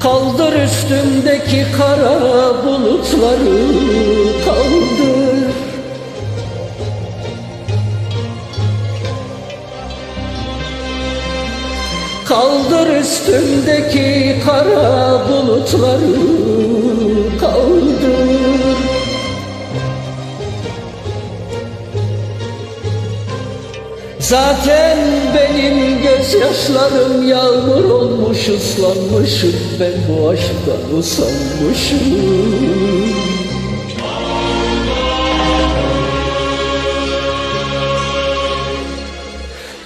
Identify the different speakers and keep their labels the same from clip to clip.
Speaker 1: Kaldır üstümdeki kara bulutları kaldır. Kaldır üstümdeki kara bulutları Zaten benim gözyaşlarım yağmur olmuş ıslanmışım Ben bu aşktan usanmışım.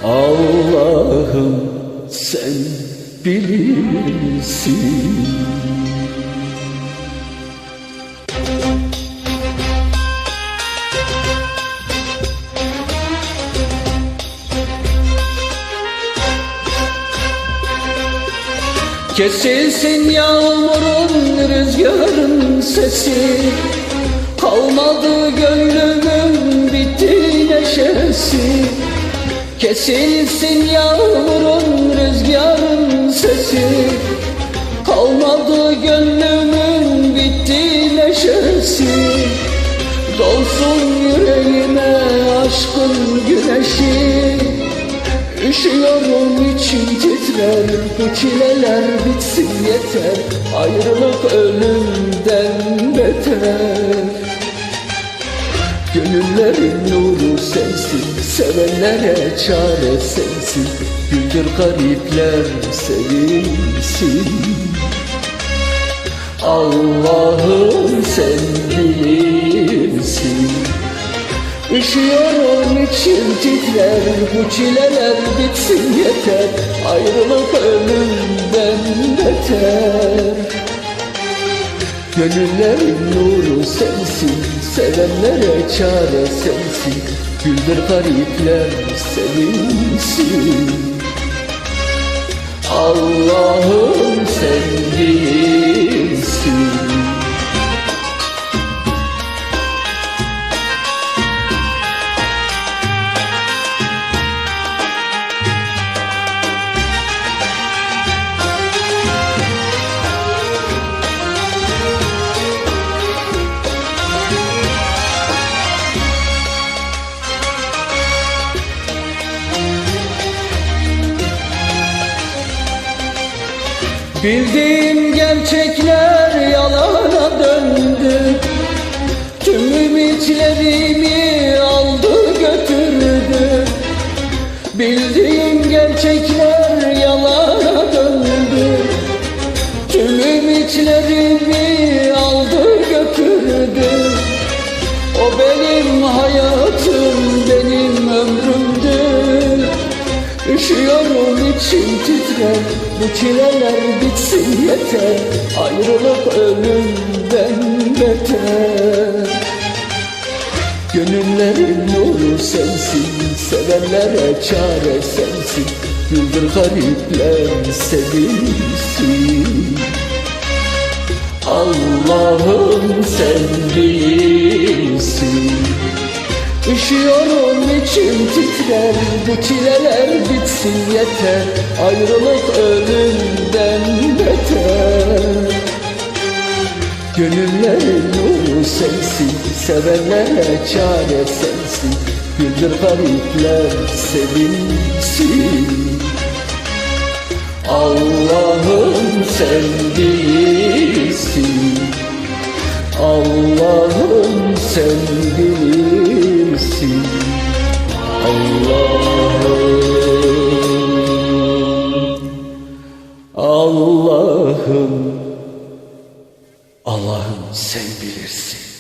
Speaker 1: Allah'ım sen bilirsin Kesilsin yağmurun rüzgarın sesi. Kalmadı gönlümün bitti neşesi. Kesilsin yağmurun rüzgarın sesi. Kalmadı gönlümün bitti neşesi. Dolsun yüreğime aşkın güneşi Üşüyorum için titrer. Bu çileler bitsin yeter. Ayrılık ölümden beter. Gönüllerin nuru sensin Sevenlere çare sensin. Güldür garipler sevinsin. Allah'ım sen bilirsin Üşüyorum içim titrer Bu çileler bitsin yeter. Ayrılık ölümden beter. Gönüllerin nuru sensin Sevenlere çare sensin. Güldür garipler sevinsin. Allah'ım sen Bildiğim gerçekler yalana döndü. Tüm ümitlerimi aldı götürdü. Bildiğim gerçekler yalana döndü. Tüm ümitlerimi aldı götürdü. O benim hayatım, benim ömrümdü Üşüyorum içim titrer Bu çileler bitsin yeter Ayrılık ölümden beter. Gönüllerin nuru sensin Sevenlere çare sensin Güldür garipler sevinsin. Allah'ım sen bilirsin Üşüyorum içim titrer. Bu çileler bitsin yeter. Ayrılık ölümden beter. Gönüllerin nuru sensin Sevenlere çare sensin. Güldür garipler sevinsin. Allah'ım sen bilirsin Allah'ım sen bilirsin Allah'ım sen bilirsin